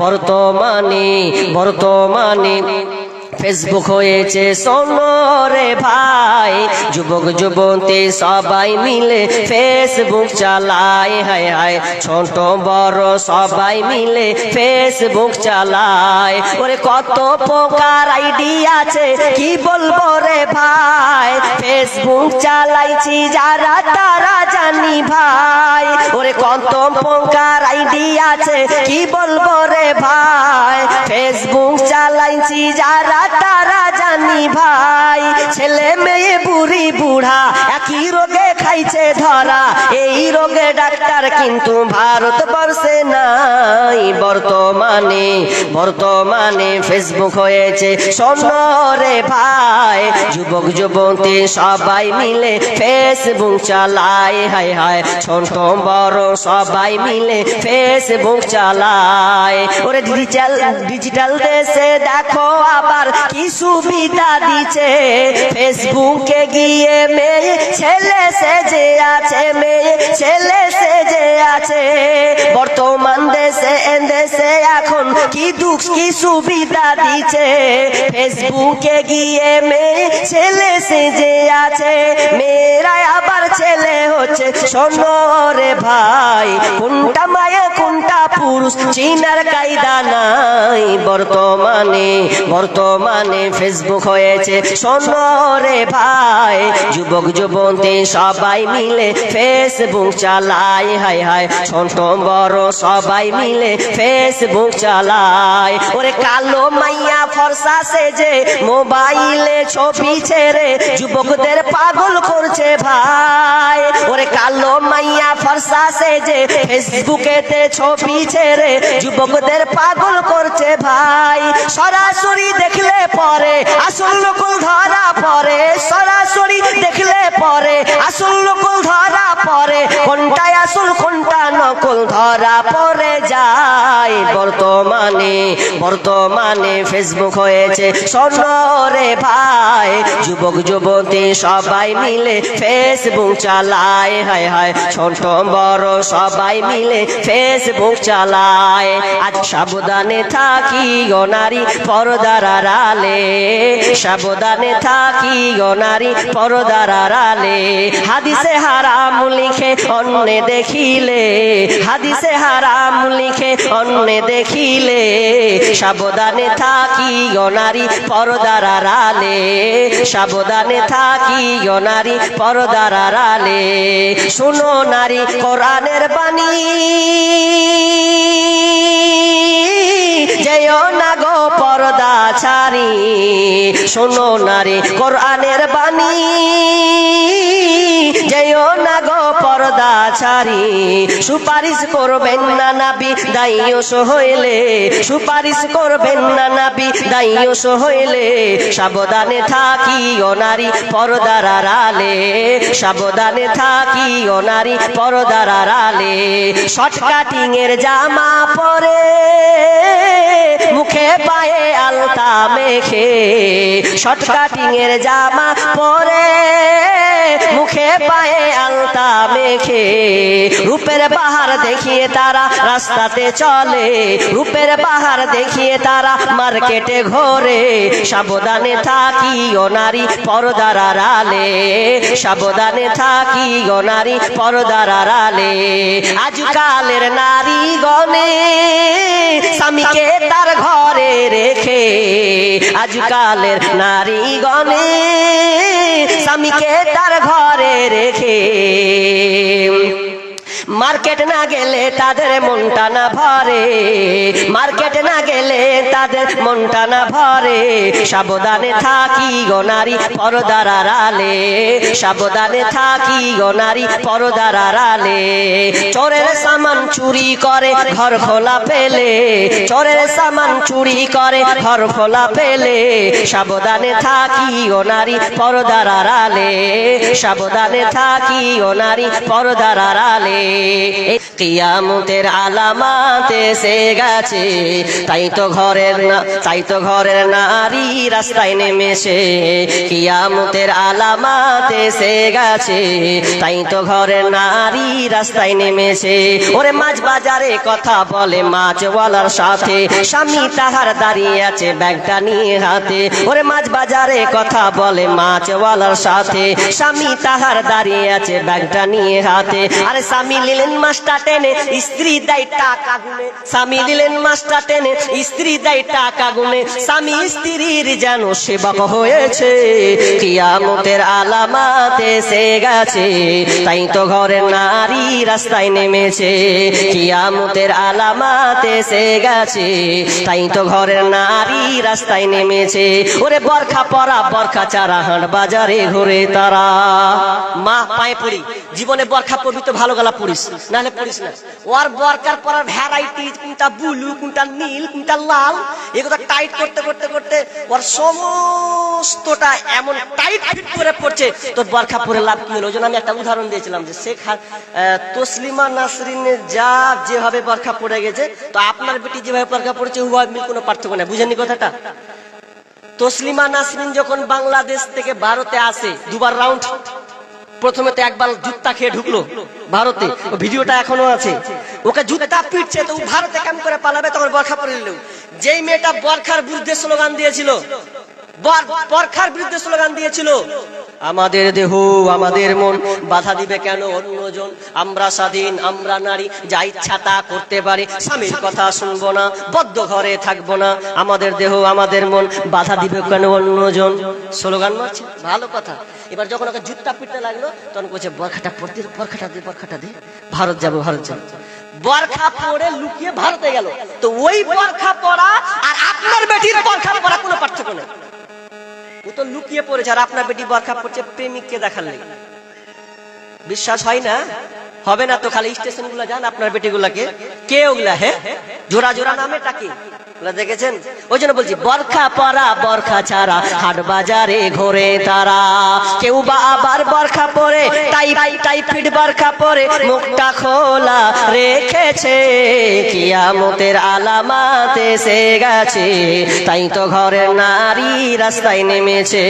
বর্তমানে বর্তমানে ফেসবুক হয়েছে সোনরে ভাই। যুবক, যুবতী সবাই মিলে ফেসবুক চালায় হায় হায়। ছোট, বড় সবাই মিলে ফেসবুক চালায় ওরে কত প্রকার আইডি আছে, কি বলব রে ভাই? ফেসবুক চালাইছি যারা, তারা জানি ভাই। ওরে কত প্রকার আইডি আছে, কি বলব রে ভাই? ফেসবুক চালাইছি যারা তারা জানি ভাই, ছেলে মেয়ে, বুড়ি, বুড়া, একই রোগে খাইছে ধরা। এই রোগে ডাক্তার কিন্তু ভারতবর্ষে নাই। বর্তমানে বর্তমানে ফেসবুক হয়েছে সোনরে ভাই। যুবক, যুবতী সবাই মিলে ফেসবুক চালায়। হায় হায়, ছোট, বড় সবাই মিলে ফেসবুক চালায়। ওরে ডিজিটাল ডিজিটাল দেশে দেখো আবার কি সুবিধা। দিচ্ছে ফেসবুকে গিয়ে মেয়ে ছেলে সেজে আছে মেয়ে ছেলে সেজে আছে। বর্তমান দেশে দেশে এখন কি দুঃখ, কি সুবিধা দিচ্ছে ফেসবুকে গিয়ে মেয়ে ছেলে সেজে আছে। মেয়েরা আবার ছেলে হচ্ছে। সোনরে ভাই, কোনটা মায়া পুরুষ, চিনার কায়দা নাই। বর্তমানে বর্তমানে ফেসবুক হয়েছে। সোনরে ভাই, যুবক, যুবতী সবাই মিলে ফেসবুক চালায় হায় হায় ছোট বড় সবাই মিলে ফেসবুক চালায় ওরে কালো মাইয়া ফর্সা সেজে মোবাইলে ছবি ছেড়ে যুবকদের পাগল করছে ভাই। ওরে কালো মাইয়া ফর্সা সেজে ফেসবুকেতে ছবি ছেড়ে যুবকদের পাগল করছে ভাই। সরাসরি দেখলে পরে, আসল লোক ধরা পরে। সরাসরি দেখলে পরে, আসল লোক ধরা পরে কোনটাই আসল, কোনটা নকল ধরা পড়ে যায়। বর্তমানে বর্তমানে ফেসবুক হয়েছে সোনরে ভাই। যুবক, যুবতী সবাই মিলে ফেসবুক চালায়। হায় হায়, ছোট, বড় সবাই মিলে ফেসবুক চালায়। আজ সাবধানে থাকি গনারি পরদার আড়ালে। সাবধানে থাকি গনারি পরদার আড়ালে। হাদিসে হারাম লিখে অন্য দেখিলে, হাদিসে হারাম লিখে অন্য দেখিলে, সাবধানে থাকি গনারি পরদার আড়ালে, সাবধানে থাকি গনারি পরদার আড়ালে, শুনো নারী কোরআনের বাণী। যেও না গো পর্দা ছাড়ি। শোনো নারী, কোরআনের বাণী। যেও না গো পর্দা ছাড়ি। সুপারিশ করবেন না নাবি দাইয়স হইলে। সুপারিশ করবেন না নাবি দাইয়স হইলে। সাবধানে থাকি ও নারী, পর্দার আড়ালে। সাবধানে থাকি ও নারী, পর্দার আড়ালে। শর্ট কাটিং এর জামা পরে মুখে পায়ে আলতা মেখে শর্ট কাটিং এর জামা পরে। মুখে পায়ে আলতা মেখে, রূপের বাহার দেখিয়ে তারা রাস্তাতে চলে। রূপের বাহার দেখিয়ে তারা মার্কেটে ঘোরে। সাবধানে থাকি ও নারী পরদার আড়ালে। সাবধানে থাকি ও নারী পরদার আড়ালে। আজকালের নারী গনে স্বামীকে তার ঘরে রেখে, আজকালের নারী গনে স্বামীকে তার ঘরে রেখে মার্কেট না গেলে তাদের মনটা না ভরে। মার্কেট না গেলে তাদের মনটা না ভরে। সাবধানে থাকি গনারি পরদার আড়ালে। সাবধানে থাকি গনারি পরদার আড়ালে। চোরের সামান চুরি করে, ঘর খোলা পেলে চোরের সামান চুরি করে, ঘর খোলা পেলে সাবধানে থাকি গনারি পরদার আড়ালে। সাবধানে থাকি গনারি পরদার আড়ালে। কিয়ামতের আলামাত এসে গেছে। তাই তো ঘরের তাই তো ঘরের নারী রাস্তায় নেমেছে। কিয়ামতের গেছে। তাই তো ঘরের নারী রাস্তায় নেমেছে। ওরে মাছ বাজারে কথা বলে মাছওয়ালার সাথে। স্বামী তাহার দাঁড়িয়ে আছে ব্যাগটা নিয়ে হাতে। ওরে মাছ বাজারে কথা বলে সাথে। স্বামী তাহার দাঁড়িয়ে আছে ব্যাগটা নিয়ে হাতে। আরে স্বামী নিলেন মাছটা টেনে, স্ত্রী দেয় টাকা গুনে স্বামী নিলেন মাস্টার টেনে, স্ত্রী দেয় টাকা গুনে স্বামী স্ত্রীর যেন সেবক হয়েছে, কিয়ামতের আলামাত এসে গেছে। তাই তো ঘরের নারী রাস্তায় নেমেছে, কিয়ামতের আলামাত এসে গেছে। তাই তো ঘরের নারী রাস্তায় নেমেছে। ওরে বরখা পরা, বরখা চারা হাট বাজারে ঘুরে তারা। মা, পায়ে পড়ি। জীবনে বরখা পড়বি তো ভালো গলা পড়িস না। ওর ভ্যারাইটি কোনটা ব্লু কোনটা নীল, কোনটা লাল, এগুলো টাইট করতে করতে করতে ওর সমস্তটা এমন টাইট ফিট করে পড়ছে। তোর বরখা পরে লাভ কি হলো? ওই আমি একটা উদাহরণ দিয়েছিলাম যে শেখ তসলিমা নাসরিনের যা যেভাবে বরখা পড়ে গেছে, তো আপনার বেটি যেভাবে বরখা পড়েছে, উভয় মিল কোনো পার্থক্য নেই। বুঝেননি কথাটা? তসলিমা নাসরিন যখন বাংলাদেশ থেকে ভারতে আসে, দুবার রাউন্ড প্রথমে তো একবার জুতা খেয়ে ঢুকলো ভারতে। ভিডিওটা এখনও আছে। ওকে জুতা পিটছে, তো ভারতে কেমন করে পালাবে? তখন বরখা পরে নিল। যেই মেয়েটা বরখার বিরুদ্ধে স্লোগান দিয়েছিল বরখার বিরুদ্ধে স্লোগান দিয়েছিল, আমাদের দেহ, আমাদের মন, বাধা দিবে কেন অন্যজন? আমরা স্বাধীন, আমরা নারী, যা ইচ্ছা তা করতে পারি। স্বামীর কথা শুনব না, বদ্ধ ঘরে থাকব না। আমাদের দেহ, আমাদের মন, বাধা দিবে কেন অন্যজন? স্লোগান মারছে। ভালো কথা। এবার যখন ওকে জুত্তা পিটতে লাগল, তখন বলছে, বরখাটা পড়তে বরখাটা দে বরখাটা দে। ভারত যাব ভারত যাব। বরখা পরে লুকিয়ে ভারতে গেল। তো ওই বরখা পরা আর আপনার বেটির বরখা পরা কোনো পার্থক্য নেই। ও তো লুকিয়ে পড়েছে আর আপনার বেটি বরখা পড়ছে প্রেমিককে দেখার লেগে। বিশ্বাস হয় না? হবে না তো খালি স্টেশনগুলা যান আপনার বেটিগুলাকে। কে ওগুলা, হে? জোড়া জোড়া নামে টাকি দেখেছেন? ওই জন্য বলছি, বরখা পরা, বরখা ছাড়া হাট বাজারে ঘোরে তারা। কেউ বা আবার বরখা পরে বরখা পরে মুখটা খোলা রেখেছে। কিয়ামতের আলামাত এসে গেছে, তাই তো ঘরের নারী রাস্তায় নেমেছে।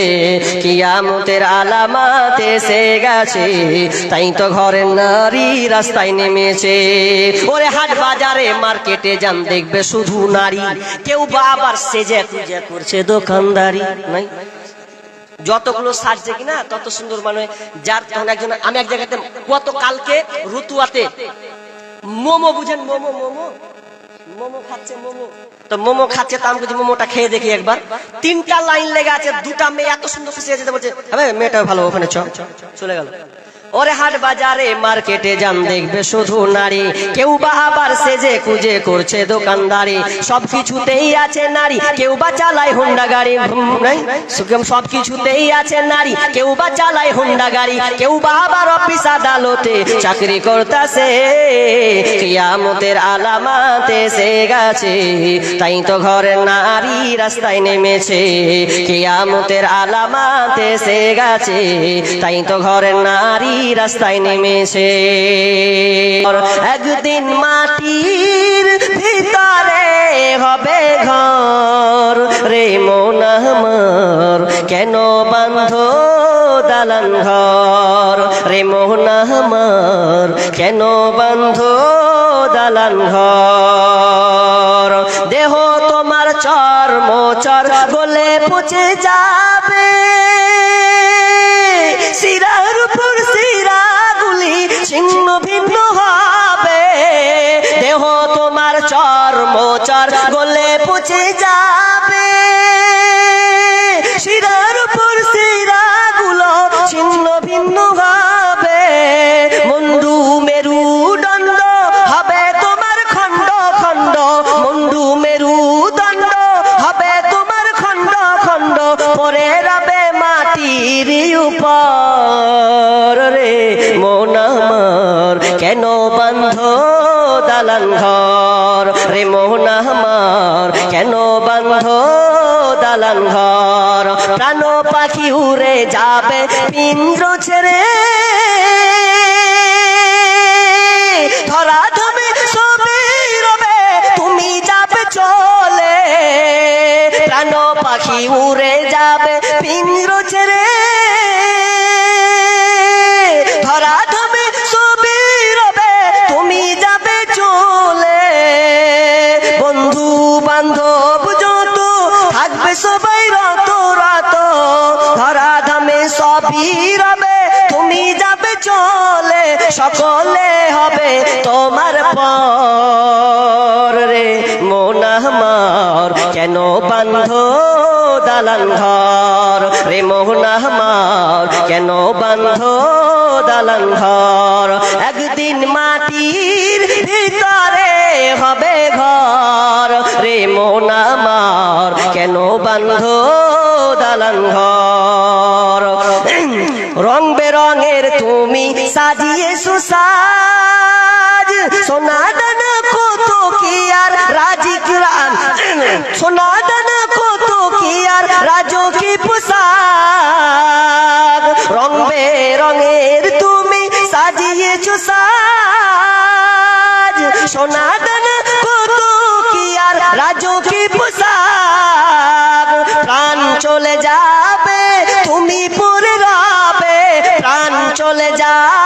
কিয়ামতের আলামাত সে গেছে, তাই তো ঘরের নারী রাস্তায় নেমেছে। ওরে হাট বাজারে, মার্কেটে যান, দেখবে শুধু নারী। কেউ সেজে খুঁজে করছে দোকানদারি, নাই? যতগুলো তত সুন্দর মানে যার তখন একজন, আমি এক জায়গাতে গত কালকে মোমো বুঝেন, মোমো মোমো? মোমো খাচ্ছে, মোমো। তো মোমো খাচ্ছে মোমোটা খেয়ে দেখি একবার। তিনটা লাইন লেগে আছে, দুটা মেয়ে এত সুন্দর খুশি আছে বলছে হ্যাঁ মেয়েটা ভালো, ওখানে চলে গেল। ওরে হাট বাজারে, মার্কেটে যান, দেখবে শুধু নারী। কেউ বা আবার সেজে কুজে করছে দোকানদারি। সব কিছুতেই আছে নারী, কেউ বা চালায় হুন্ডা গাড়ি। সব কিছুতেই আছে নারী, কেউ বা চালায় হুন্ডা গাড়ি। কেউ বা আবার অফিস আদালতে চাকরি করতেছে। কিয়ামতের আলামাত সে গেছে। তাই তো ঘরের নারী রাস্তায় নেমেছে। কিয়ামতের আলামাত সে গেছে। তাই তো ঘরের নারী রাস্তায় নেমেছে। একদিন মাটির ভিতরে হবে ঘর। রে মন আমার, কেন বান্ধ দালান ঘর? রে মোহন আমার, কেন বান্ধ দালান ঘর? দেহ তোমার চর মোচর গলে পচে যাবে পচে যাবে পিন্দ্র ছেড়ে সকলে হবে তোমার পর রে। মন আমার কেন বান্ধ দালান ঘর? রে মোহন আমার কেন বান্ধ দালান ঘর? একদিন মাটির ভিতরে হবে ঘর। রে মন আমার কেন বান্ধ দালান ঘর? রং বেরঙের তুমি সাজিয়ে সুসাজ। সোনা দানা কত কি আর রাজি কিরান সোনা দানা কত কি আর রাজো কি পোশাক? রং বেরঙের তুমি সাজিয়েছো সাজ। সোনা দানা কত কি আর রাজো কি পোশাক? প্রাণ চলে যাবে, তুমি পরে রবে। প্রাণ চলে যাবে।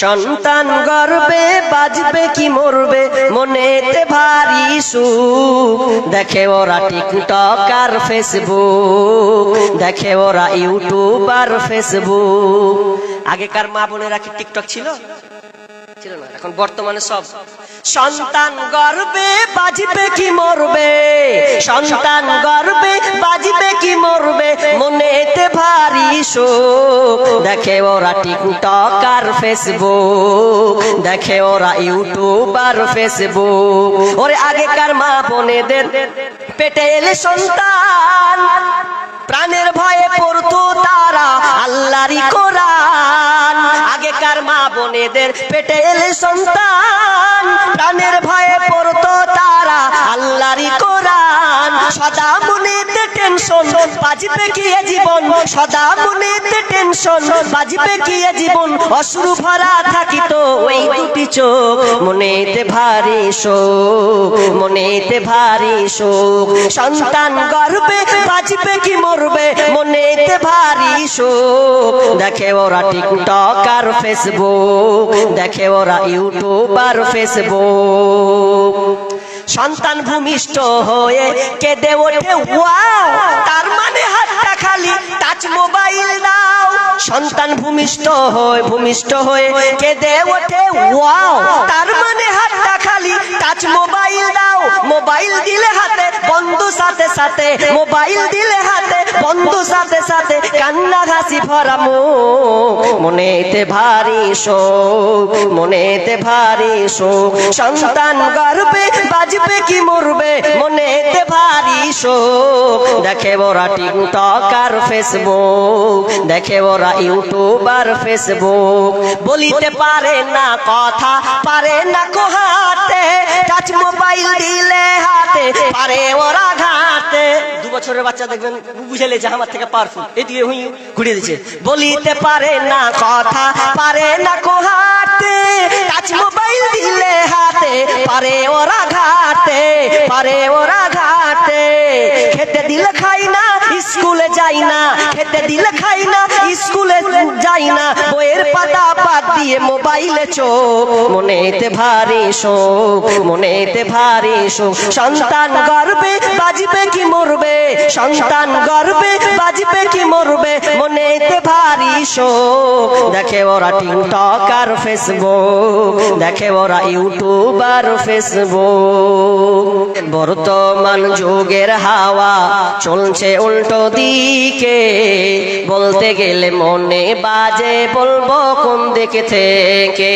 সন্তান গর্বে, বাজবে কি মরবে? মনেতে ভারী সুখ। দেখে ওরা টিকটক আর ফেসবুক। দেখে ওরা ইউটিউব আর ফেসবুক। আগেকার মা বোনেরা কি টিকটক ছিল? ছিল না, এখন বর্তমানে সব সন্তান গর্বে বাজবে কি মরবে? সন্তান গর্বে বাজবে কি মরবে? মনেতে ভারী শোক। দেখে ওরা টিকটক আর ফেসবুক। দেখে ওরা ইউটিউব আর ফেসবুক। ওরে আগেকার মা বোনেদের পেটে এলে সন্তান। প্রাণের ভয়ে পড়তো তারা। আল্লাহরই কোরআন। আগেকার মা বোনেদের পেটে এলে সন্তান। প্রাণের ভয়ে পড়তো তারা। আল্লাহরই কোরআন। সদা টেনশন বাজবে কি জীবন? সদা মনেতে টেনশন বাজবে কি জীবন? অশ্রু ভরা থাকিত ওই দুটি চোখ। মনেতে ভারী শোক, মনেতে ভারী শোক। সন্তান গর্বে বাজবে কি মরবে? মনেতে ভারী শোক। দেখে ওরা টিকটক আর ফেসবুক দেখে ওরা ইউটিউব আর ফেসবুক সন্তান ভূমিষ্ঠ হয়ে কেঁদে ওঠে, ওয়াও, তার মানে হাতটা খালি, টাচ মোবাইল দাও। সন্তান ভূমিষ্ঠ হয়ে ভূমিষ্ঠ হয়ে কেঁদে ওঠে, ওয়াও তার মানে হাতটা খালি টাচ মোবাইল দাও মোবাইল দিলে হাতে বন্ধু সাথে সাথে, মোবাইল দিলে হাতে, বন্ধু সাথে সাথে, কান্না হাসি ভরা মনেতে ভারী শোক, মনেতে ভারী শোক। সন্তান গর্বে বাজবে কি মরবে, মনেতে ভারী শোক। দেখে ওরা টিকটক আর ফেসবুক, দেখে ওরা ইউটিউব আর ফেসবুক। বলিতে পারে না কথা, পারে না কোহাতে টাচ মোবাইল দিলে হাতে, পারে ওরা দু বছরের বাচ্চা দেখবেন বুঝালে যে আমার থেকে পারফুল এদিকে হুই বলিতে পারে না কথা, পারে না কোহাতে। টাচ মোবাইল দিলে হাতে, পারে ওরা ঘাটে, পারে ওরা ঘাটে। খেতে দিলে খাই না স্কুলে যাই না, খেতে দিলে খাই না, স্কুলে যাই না, বইয়ের পাতা বাদ দিয়ে মোবাইলে চোখ, মনেতে ভারী শোক, মনেতে ভারী শোক। সন্তান গর্বে বাজবে কি মরবে? সন্তান গর্বে বাজবে কি মরবে? মনেতে ভারী শোক। দেখে ওরা টিকটক আর ফেসবুক, দেখে ওরা ইউটিউব আর ফেসবুক। বর্তমান যুগের হাওয়া চলছে উল্টো দিক বলতে গেলে মনে বাজে বলব কোন দিকে থেকে।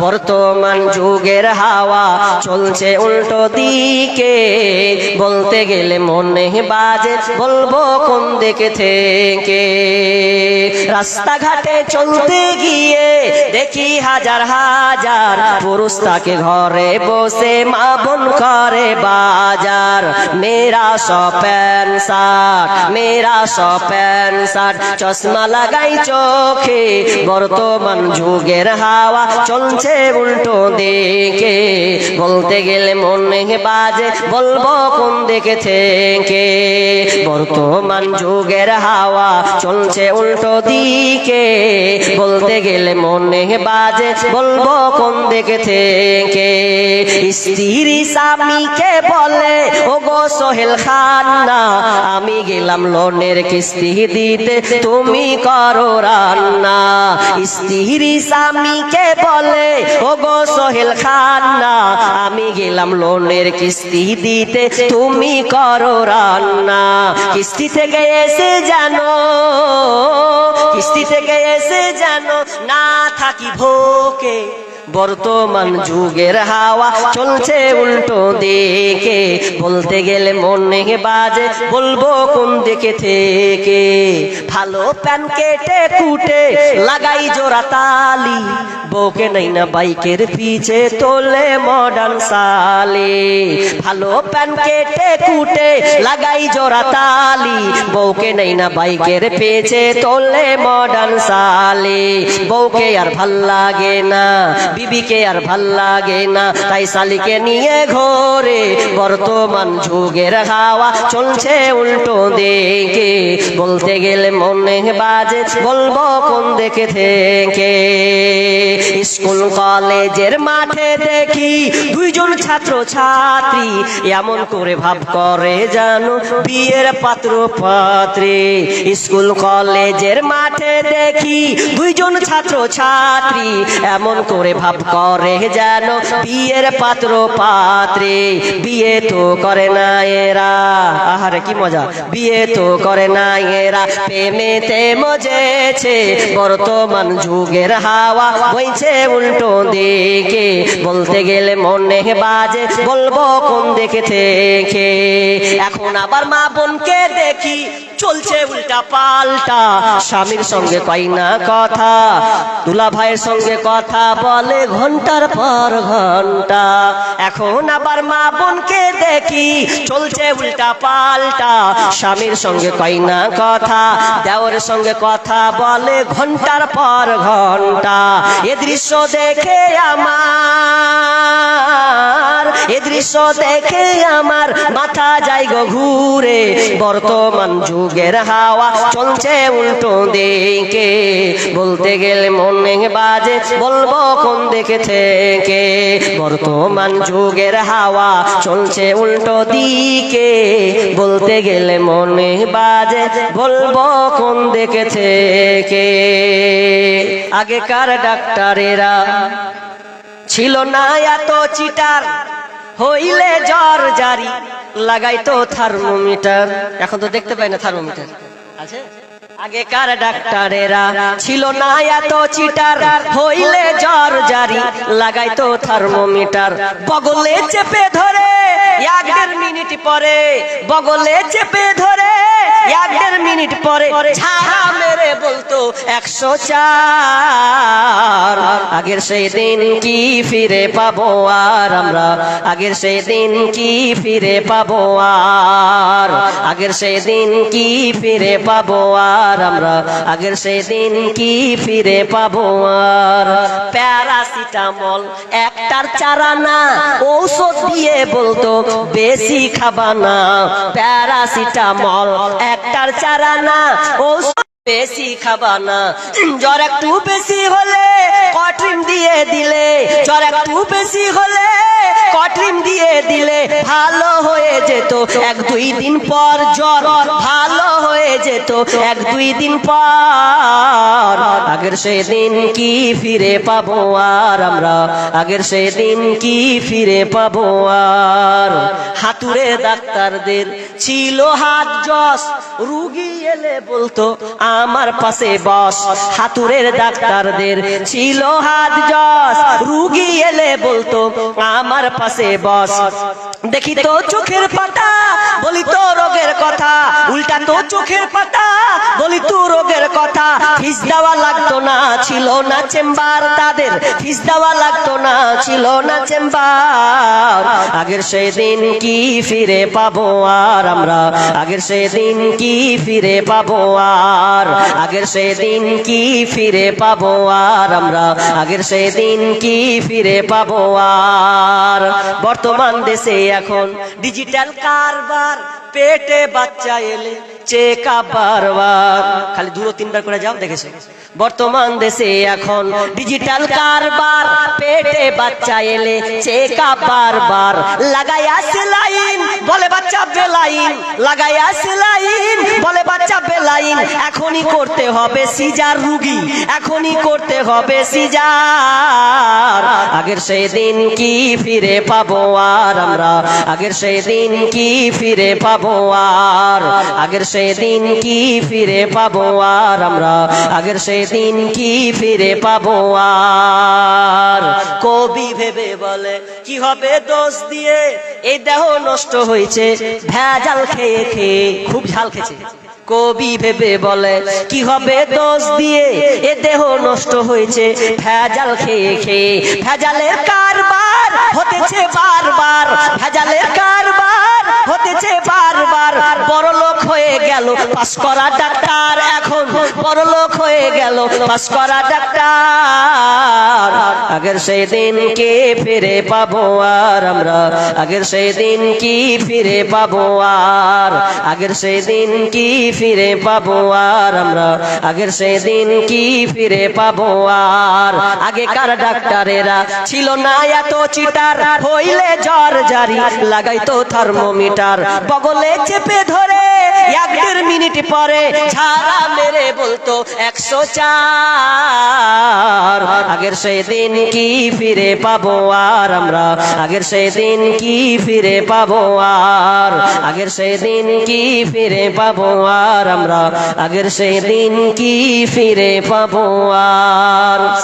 বর্তমান যুগের হাওয়া চলছে উল্টো দিকে। বলতে গেলে মনে বাজে বলব কোন দিকে থেকে। রাস্তাঘাটে চলতে গিয়ে দেখি হাজার হাজার পুরুষ তাকে ঘরে বসে, মা বোন করে বাজার। মেরা সো প্যান্ট শার্ট মেরা সো প্যান্ট শার্ট চশমা লাগাই চোখে, বর্তমান যুগের হাওয়া চলছে উল্টো দিকে। বলতে গেলে মনে বাজে, বলব কোন দিকে থেকে? বর্তমান যুগের হাওয়া চলছে উল্টো দিকে। বলতে গেলে মনে বাজে, বলব কোন দিকে থেকে? স্ত্রী স্বামীকে বলে ও গো সোহেল খান না আমি গেলাম লোনের কিস্তি দিতে, তুমি করো রান্না। স্ত্রী স্বামীকে বলে ও গো সোহেল খান না আমি গেলাম লোনের কিস্তি দিতে, তুমি করো রান্না। কিস্তি থেকে এসে জানো কিস্তি থেকে এসে জানো না থাকি ভোকে বর্তমান যুগের হাওয়া চলছে উল্টো দিকে। বলতে গেলে মনে বাজে, বলব কোন দিকে থেকে? ভালো প্যান কেটে কুটে, লাগাই জোড়া তালি। বউকে নাই না বাইকের পিছে তোলে মডার্ন সালে ভালো প্যান কেটে কুটে লাগাই জোড়া তালি। বউকে নাই না বাইকের পেছে তোলে মডার্ন সালে বউকে আর ভালো লাগে না, বিবিকে আর ভালো লাগে না। তাই শালিকে নিয়ে ঘোরে, বর্তমান যুগের হাওয়া চলছে উল্টো দিকে। বলতে গেলে মনে বাজে, বলব কোন দেখে থেকে? স্কুল কলেজের মাঠে দেখি দুইজন ছাত্র ছাত্রী এমন করে ভাব করে জানো, বিয়ের পাত্র পাত্রী স্কুল কলেজের মাঠে দেখি দুইজন ছাত্র ছাত্রী এমন করে ভাব করে যেন বিয়ের পাত্র পাত্রী বিয়ে তো করে না এরা। আহারে, কি মজা। বিয়ে তো করে না এরা। প্রেমেতে মজেছে বর্তমান যুগের হাওয়া। বইছে উল্টো দিকে। বলতে গেলে মনে বাজে, বলব কোন দেখে থেকে? এখন আবার মা বোনকে দেখি। চলছে উল্টা পাল্টা। স্বামীর সঙ্গে কই না কথা দুলা ভাইয়ের সঙ্গে কথা বলে ঘণ্টার পর ঘণ্টা। এখন আবার মা বোনকে দেখি চলছে উল্টা পাল্টা। স্বামীর সঙ্গে কই না কথা দেওরের সঙ্গে কথা বলে ঘণ্টার পর ঘণ্টা। এ দৃশ্য দেখে আমার এ দৃশ্য দেখে আমার মাথা যাই গো ঘুরে। বর্তমান যুগের হাওয়া চলছে উল্টো দিকে। বলতে গেলে মনে বাজে, বলব কোন দিকে থেকে। বর্তমান যুগের হাওয়া চলছে উল্টো দিকে। বলতে গেলে মনে বাজে, বলব কোন দিকে থেকে। আগেকার ডাক্তারেরা ছিল না এত চিটার। হইলে জ্বর জারি লাগাইতো থার্মোমিটার এখন তো দেখতে পাই না থার্মোমিটার আছে? আগেকার ডাক্তারেরা ছিল না এত চিটার। হইলে জ্বর জারি, লাগাইতো থার্মোমিটার। বগলে চেপে ধরে, এক দেড় মিনিট পরে, বগলে চেপে ধরে, এক দেড় মিনিট পরে ছাড়া মেরে বলতো একশো চার। আগের সেই দিন কি ফিরে পাবো আর আমরা? আগের সেই দিন কি ফিরে পাবো আর? আগের সেই দিন কি ফিরে পাবো আর? আমরা আগের সেই দিন কি ফিরে পাবো আর? প্যারাসিটামল একটার চারা না, ঔষধ দিয়ে বলতো বেশি খাবা না। প্যারাসিটামল একটার চারা না, ঔষধ বেশি খাবা না। জ্বর একটু বেশি হলে কট্রিম দিয়ে দিলে। জ্বর একটু বেশি হলে কট্রিম দিয়ে দিলে ভালো হয়ে যেত। এক দুই দিন পর জ্বর ভালো হয়ে যেত। এক দুই দিন পর আগের সেদিন কি ফিরে পাবো আর আমরা? আগের সেদিন কি ফিরে পাবো আর? হাতুড়ে ডাক্তারদের ছিল হাত জস রুগী এলে বলতো আমার পাশে বস। হাতুড়ের ডাক্তারদের ছিল হাত জস রুগী এলে বলতো, আমার পাশে বস। দেখি তো চোখের পাতা, বলি তো রোগের কথা। উল্টা তো চোখের পাতা, বলি তো রোগের কথা। ফিস দেওয়া লাগতো না, ছিল না চেম্বার তাদের। ফিস দেওয়া লাগতো না, ছিল না চেম্বার। আগের সেই দিন কি ফিরে পাবো আর আমরা? আগের সেই দিন কি ফিরে পাবো আর আগের সেই দিন কি ফিরে পাবো আর আমরা? আগের সেই দিন কি ফিরে পাবো আর? বর্তমান দেশে এখন ডিজিটাল কারবার, পেটে বাচ্চা এলে চেক বারবার। খালি দু তিনবার করে যাও, দেখেছ? বর্তমান দেশে এখন ডিজিটাল কারবার, পেটে বাচ্চা এলে চেক বারবার। লাগাইয়া সেলাইন বলে বাচ্চা বেলাইন। লাগাইয়া সেলাইন বলে বাচ্চা বেলাইন। এখনই করতে হবে সিজার রুগী, এখনই করতে হবে সিজার। আগের সেই দিন কি ফিরে পাবো আর আমরা? আগের সেই দিন কি ফিরে পাবো আর? আগের সেই দিন কি ফিরে পাবো আর আমরা? আগের সেই দিন কি ফিরে পাবো আর? কবি ভেবে বলে, কি হবে দোষ দিয়ে? এই দেহ নষ্ট হয়েছে, ভেজাল খেয়ে খেয়ে, খুব ঝাল খেয়েছে। কবি ভেবে বলে, কি হবে দোষ দিয়ে? এ দেহ নষ্ট হয়েছে, ভেজাল খেয়ে খেয়ে। ভেজালের কারবার হতেছে বারবার, ভেজালের কারবার হতেছে বারবার। বড় হয়ে গেল, পাস করা ডাক্তার এখন। বড় হয়ে গেল, পাস করা ডাক্তার। আগের সেই দিন কে ফিরে পাবো আর আমরা? আগের সেই দিন কি ফিরে পাবো আর? আগের সেই দিন কি ফিরে পাবো আর আমরা? আগের সেই দিন কি ফিরে পাবো আর? আগেকার ডাক্তারেরা ছিল না এত চিটার? হইলে জ্বর জারি, লাগাইতো থার্মোমিটার। বগলে চেপে ধরে এক দেড় মিনিট পরে ঝাড়া মেরে বলতো একশো চার। আগের সেই দিন কি ফিরে পাবো আর আমরা? আগের সেই দিন কি ফিরে পাবো আর? আগের সেই দিন কি ফিরে পাবো আর আমরা আগের সেই দিন কি ফিরে পাবো আর?